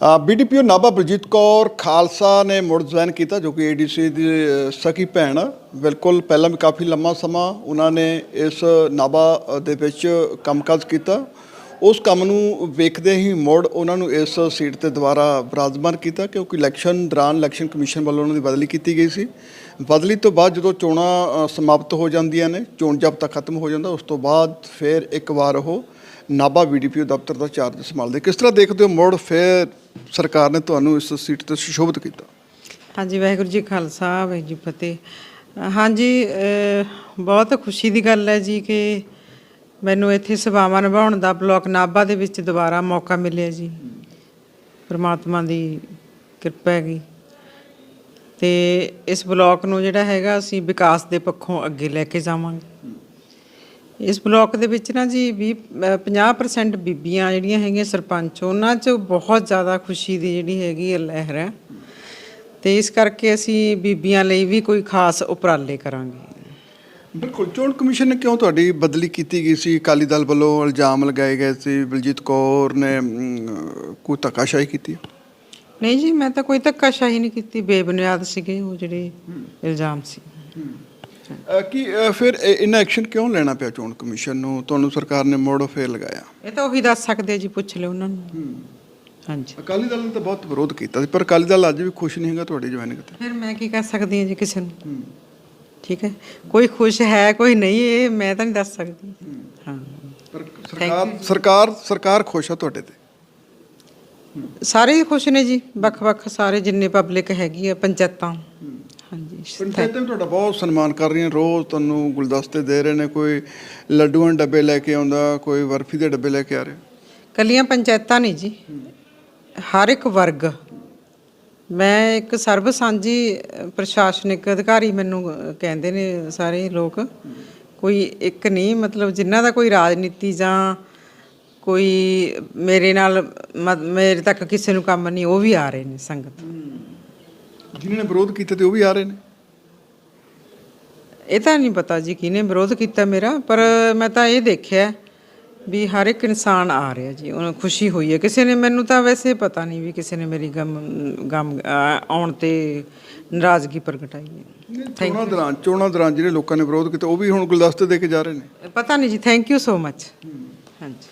BDPO Nabha Baljit Kaur Khalsa ਨੇ ਮੁੜ join ਕੀਤਾ ਜੋ ਕਿ ਏਡੀਸੀ ਦੀ ਸਕੀ ਭੈਣ ਆ। ਬਿਲਕੁਲ ਪਹਿਲਾਂ ਵੀ ਕਾਫੀ ਲੰਮਾ ਸਮਾਂ ਉਹਨਾਂ ਨੇ ਇਸ ਨਾਭਾ ਦੇ ਵਿੱਚ ਕੰਮਕਾਜ ਕੀਤਾ। ਉਸ ਕੰਮ ਨੂੰ ਵੇਖਦੇ ਹੀ ਮੁੜ ਉਹਨਾਂ ਨੂੰ ਇਸ ਸੀਟ ਤੇ ਦੁਬਾਰਾ ਬਰਾਜਮਾਨ ਕੀਤਾ ਕਿਉਂਕਿ ਇਲੈਕਸ਼ਨ ਦੌਰਾਨ ਇਲੈਕਸ਼ਨ ਕਮਿਸ਼ਨ ਵੱਲੋਂ ਉਹਨਾਂ ਦੀ ਬਦਲੀ ਕੀਤੀ ਗਈ ਸੀ। ਬਦਲੀ ਤੋਂ ਬਾਅਦ ਜਦੋਂ ਚੋਣਾਂ ਸਮਾਪਤ ਹੋ ਜਾਂਦੀਆਂ ਨੇ, ਚੋਣ ਜ਼ਾਬਤਾ ਖਤਮ ਹੋ ਜਾਂਦਾ, ਉਸ ਤੋਂ ਬਾਅਦ ਫਿਰ ਇੱਕ ਵਾਰ ਉਹ ਨਾਭਾ ਬੀਡੀਪੀਓ ਦਫ਼ਤਰ ਦਾ ਚਾਰਜ ਸੰਭਾਲਦੇ। ਕਿਸ ਤਰ੍ਹਾਂ ਦੇਖਦੇ ਹੋ ਮੁੜ ਫਿਰ ਸਰਕਾਰ ਨੇ ਤੁਹਾਨੂੰ ਇਸ ਸੀਟ ਤੇ ਸੁਸ਼ੋਭਿਤ ਕੀਤਾ। ਹਾਂਜੀ, ਵਾਹਿਗੁਰੂ ਜੀ ਖਾਲਸਾ, ਵਾਹਿਗੁਰੂ ਜੀ ਫਤਿਹ। ਹਾਂਜੀ ਬਹੁਤ ਖੁਸ਼ੀ ਦੀ ਗੱਲ ਹੈ ਜੀ ਕਿ ਮੈਨੂੰ ਇੱਥੇ ਸੇਵਾਵਾਂ ਨਿਭਾਉਣ ਦਾ ਬਲਾਕ ਨਾਭਾ ਦੇ ਵਿੱਚ ਦੁਬਾਰਾ ਮੌਕਾ ਮਿਲਿਆ ਜੀ। ਪ੍ਰਮਾਤਮਾ ਦੀ ਕਿਰਪਾ ਹੈਗੀ। ਤੇ ਇਸ ਬਲਾਕ ਨੂੰ ਜਿਹੜਾ ਹੈਗਾ, ਅਸੀਂ ਵਿਕਾਸ ਦੇ ਪੱਖੋਂ ਅੱਗੇ ਲੈ ਕੇ ਜਾਵਾਂਗੇ। ਇਸ ਬਲਾਕ ਦੇ ਵਿੱਚ ਨਾ ਜੀ 20 ਅ, 50% ਬੀਬੀਆਂ ਜਿਹੜੀਆਂ ਹੈਗੀਆਂ ਸਰਪੰਚ ਉਹਨਾਂ 'ਚ ਬਹੁਤ ਜ਼ਿਆਦਾ ਖੁਸ਼ੀ ਦੀ ਜਿਹੜੀ ਹੈਗੀ ਹੈ ਲਹਿਰ ਹੈ। ਤੇ ਇਸ ਕਰਕੇ ਅਸੀਂ ਬੀਬੀਆਂ ਲਈ ਵੀ ਕੋਈ ਖਾਸ ਉਪਰਾਲੇ ਕਰਾਂਗੇ। ਬਿਲਕੁਲ ਚੋਣ ਕਮਿਸ਼ਨ ਨੇ ਕਿਉਂ ਤੁਹਾਡੀ ਬਦਲੀ ਕੀਤੀ ਗਈ ਸੀ? ਅਕਾਲੀ ਦਲ ਵੱਲੋਂ ਇਲਜ਼ਾਮ ਲਗਾਏ ਗਏ ਸੀ ਬਲਜੀਤ ਕੌਰ ਨੇ ਕੋਈ ਧੱਕਾਸ਼ਾਹੀ ਕੀਤੀ? ਨਹੀਂ ਜੀ ਮੈਂ ਤਾਂ ਕੋਈ ਧੱਕਾਸ਼ਾਹੀ ਨਹੀਂ ਕੀਤੀ ਬੇਬੁਨਿਆਦ ਸੀਗੇ ਉਹ ਜਿਹੜੇ ਇਲਜ਼ਾਮ ਸੀ। ਕੀ ਫਿਰ ਇਹ- ਇੰਨਾ ਐਕਸ਼ਨ ਕਿਉਂ ਲੈਣਾ ਪਿਆ ਚੋਣ ਕਮਿਸ਼ਨ ਨੂੰ? ਤੁਹਾਨੂੰ ਸਰਕਾਰ ਨੇ ਮੋੜ ਫੇਰ ਲਗਾਇਆ। ਇਹ ਤਾਂ ਉਹੀ ਦੱਸ ਸਕਦੇ ਜੀ ਪੁੱਛ ਲਿਓ ਉਹਨਾਂ ਨੂੰ। ਹਾਂਜੀ। ਅਕਾਲੀ ਦਲ ਨੇ ਤਾਂ ਬਹੁਤ ਵਿਰੋਧ ਕੀਤਾ ਸੀ ਪਰ ਅਕਾਲੀ ਦਲ ਅੱਜ ਵੀ ਖੁਸ਼ ਨਹੀਂ ਹੈਗਾ ਤੁਹਾਡੀ ਜੁਆਇਨਿੰਗ ਤੇ ਫਿਰ ਮੈਂ ਕੀ ਕਰ ਸਕਦੀ ਹਾਂ ਜੀ ਕਿਸੇ ਨੂੰ? ਠੀਕ ਹੈ? ਕੋਈ ਖੁਸ਼ ਹੈ ਕੋਈ ਨਹੀਂ ਇਹ ਮੈਂ ਤਾਂ ਨਹੀਂ ਦੱਸ ਸਕਦੀ। ਹਾਂ। ਪਰ ਸਰਕਾਰ ਸਰਕਾਰ ਸਰਕਾਰ ਖੁਸ਼ ਆ ਤੁਹਾਡੇ ਤੇ? ਸਾਰੇ ਖੁਸ਼ ਨੇ ਜੀ ਵੱਖ-ਵੱਖ ਸਾਰੇ ਜਿੰਨੇ ਪਬਲਿਕ ਹੈਗੀ ਆ ਪੰਚਾਇਤਾਂ। ਹਾਂਜੀ ਪੰਚਾਇਤਾਂ ਵੀ ਤੁਹਾਡਾ ਬਹੁਤ ਸਨਮਾਨ ਕਰ ਰਹੀਆਂ ਰੋਜ਼ ਤੁਹਾਨੂੰ ਗੁਲਦਸਤੇ ਦੇ ਰਹੇ ਨੇ ਕੋਈ ਲੱਡੂਆਂ ਦੇ ਡੱਬੇ ਲੈ ਕੇ ਆਉਂਦਾ ਕੋਈ ਬਰਫੀ ਦੇ ਡੱਬੇ ਲੈ ਕੇ ਆ ਰਿਹਾ। ਕੱਲੀਆਂ ਪੰਚਾਇਤਾਂ ਨਹੀਂ ਜੀ ਹਰ ਇੱਕ ਵਰਗ। ਮੈਂ ਇੱਕ ਸਰਬ ਸਾਂਝੀ ਪ੍ਰਸ਼ਾਸਨਿਕ ਅਧਿਕਾਰੀ ਮੈਨੂੰ ਕਹਿੰਦੇ ਨੇ ਸਾਰੇ ਲੋਕ ਕੋਈ ਇੱਕ ਨਹੀਂ ਮਤਲਬ ਜਿਨ੍ਹਾਂ ਦਾ ਕੋਈ ਰਾਜਨੀਤੀ ਜਾਂ ਕੋਈ ਮੇਰੇ ਨਾਲ ਮੇਰੇ ਤੱਕ ਕਿਸੇ ਨੂੰ ਕੰਮ ਨਹੀਂ ਉਹ ਵੀ ਆ ਰਹੇ ਨੇ ਸੰਗਤ। ਜਿਨ੍ਹਾਂ ਨੇ ਵਿਰੋਧ ਕੀਤਾ ਤੇ ਉਹ ਵੀ ਆ ਰਹੇ ਨੇ। ਇਹ ਤਾਂ ਨਹੀਂ ਪਤਾ ਜੀ ਕਿਹਨੇ ਵਿਰੋਧ ਕੀਤਾ ਮੇਰਾ ਪਰ ਮੈਂ ਤਾਂ ਇਹ ਦੇਖਿਆ ਵੀ ਹਰ ਇੱਕ ਇਨਸਾਨ ਆ ਰਿਹਾ ਜੀ ਉਹਨੂੰ ਖੁਸ਼ੀ ਹੋਈ ਹੈ। ਕਿਸੇ ਨੇ ਮੈਨੂੰ ਤਾਂ ਵੈਸੇ ਪਤਾ ਨਹੀਂ ਵੀ ਕਿਸੇ ਨੇ ਮੇਰੀ ਗਮ ਗਮ ਆਉਣ ਤੇ ਨਾਰਾਜ਼ਗੀ ਪ੍ਰਗਟਾਈ ਹੈ। ਚੋਣਾਂ ਦੌਰਾਨ ਚੋਣਾਂ ਦੌਰਾਨ ਜਿਹੜੇ ਲੋਕਾਂ ਨੇ ਵਿਰੋਧ ਕੀਤਾ ਉਹ ਵੀ ਹੁਣ ਗੁਲਦਸਤੇ ਦੇ ਕੇ ਜਾ ਰਹੇ ਨੇ। ਪਤਾ ਨਹੀਂ ਜੀ ਥੈਂਕ ਯੂ ਸੋ ਮਚ ਹਾਂਜੀ।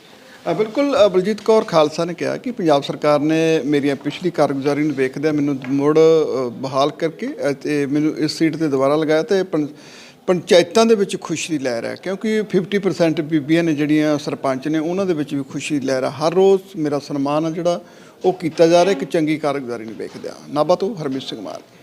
ਬਿਲਕੁਲ ਬਲਜੀਤ ਕੌਰ ਖਾਲਸਾ ਨੇ ਕਿਹਾ ਕਿ ਪੰਜਾਬ ਸਰਕਾਰ ਨੇ ਮੇਰੀਆਂ ਪਿਛਲੀ ਕਾਰਗੁਜ਼ਾਰੀ ਨੂੰ ਵੇਖਦਿਆਂ ਮੈਨੂੰ ਮੁੜ ਬਹਾਲ ਕਰਕੇ ਅ, ਤੇ ਮੈਨੂੰ ਇਸ ਸੀਟ ਤੇ ਦੁਬਾਰਾ ਲਗਾਇਆ ਤੇ ਪੰ- ਪੰਚਾਇਤਾਂ ਦੇ ਵਿੱਚ ਖੁਸ਼ੀ ਦੀ ਲਹਿਰ ਹੈ ਕਿਉਂਕਿ 50% ਬੀਬੀਆਂ ਨੇ ਜਿਹੜੀਆਂ ਸਰਪੰਚ ਨੇ ਉਹਨਾਂ ਦੇ ਵਿੱਚ ਵੀ ਖੁਸ਼ੀ ਦੀ ਲਹਿਰ ਹੈ ਹਰ ਰੋਜ਼ ਮੇਰਾ ਸਨਮਾਨ ਆ ਜਿਹੜਾ ਉਹ ਕੀਤਾ ਜਾ ਰਿਹਾ ਇੱਕ ਚੰਗੀ ਕਾਰਗੁਜ਼ਾਰੀ ਨੂੰ ਵੇਖਦਿਆਂ। ਨਾਭਾ ਤੋਂ ਹਰਮੀਤ ਸਿੰਘ ਮਾਰ